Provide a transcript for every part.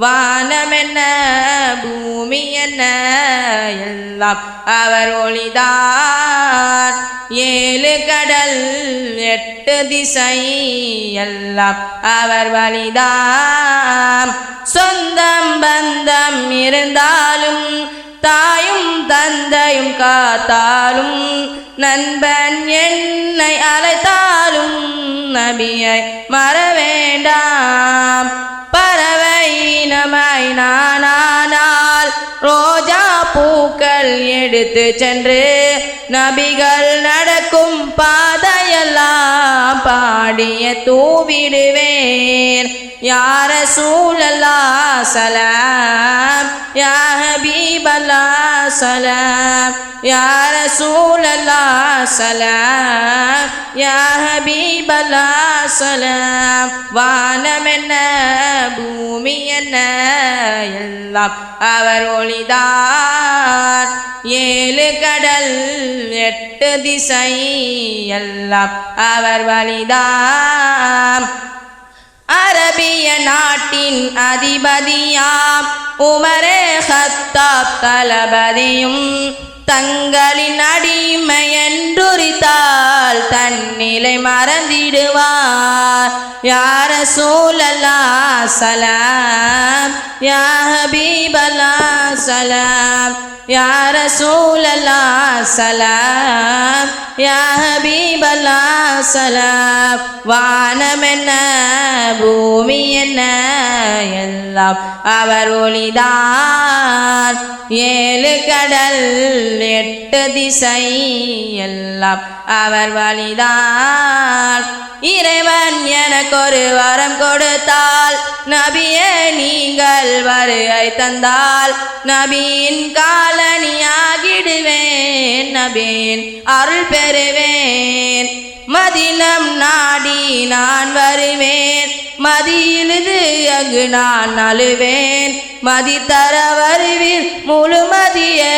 வானமென்ன பூமி என்ன எல்லாம் அவர் ஒளிதான். ஏழு கடல் எட்டு திசை எல்லாம் அவர் வழிதான். சொந்தம் பந்தம் இருந்தாலும் தாயும் தந்தையும் காத்தாலும் நண்பன் என்னை அழைத்தாலும் நபியை மற நாய் நானானால் ரோஜா பூக்கள் எடுத்து சென்று நபிகள் நடக்கும் பாதையெல்லாம் பாடிய தூவிடுவேன். யார சூழல்லா சலாம் யா ஹபீபல்லா சலாம் யார சூழல்லா சலாம் யா ஹபீபல்லா சலாம் வானம் என்ன பூமி என்ன எல்லாம் அவர் ஒளிதான். ஏழு கடல் எட்டு திசை எல்லாம் அவர் வழிதான் நாட்டின் அதிபதியாம் உமரே ஹத்தாப் தளபதியும் தங்களின் அடிமை என்றுரித்தால் தன்னிலை மறந்திடுவார். யார சூழலா சலாம் யா ஹபீபல்லா சலாம் யார சூழலா சலாம் யா ஹபீபல்லா சலாம். வானமென்ன பூமி என்ன? எல்லாம் அவர் ஒளிதான். ஏழு கடல் எட்டு திசை எல்லாம் அவர் வழிதான். இறைவன் எனக்கு ஒரு வரம் கொடுத்தால் நபியே நீங்கள் வருகை தந்தால் நபியின் காலனியாகிடுவேன் நபியின் அருள் பெறுவேன். மதினம் நாடி நான் வருவேன். மதியிலுது அங்கு நான் அழுவேன். மதி தர வருவில் முழுமதியே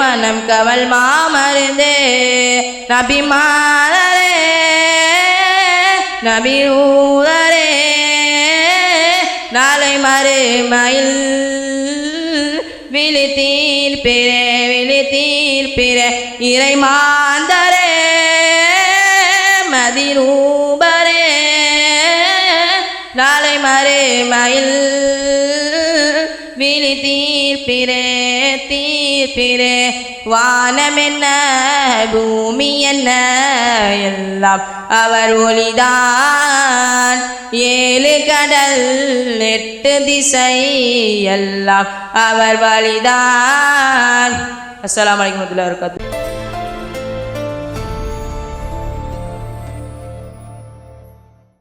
மனம் கவல் மாமருந்தே. நபி நபி ஊரே நாளை மறுமயில் விழித்தீர் பிறே விழித்தீர் பிற. இறை மாந்தரே மதிரூபரே நாளை மறுமையில் விழி தீர்ப்பிரே தீர்ப்பிரே. வானம் என்ன பூமி என்ன எல்லாம் அவர் ஒளிதான். ஏழு கடல் எட்டு திசை எல்லாம் அவர் வழிதான். அஸ்லாம் வலைக்கம் வரஹ்மத்துல்லாஹி வபரகாத்துஹு.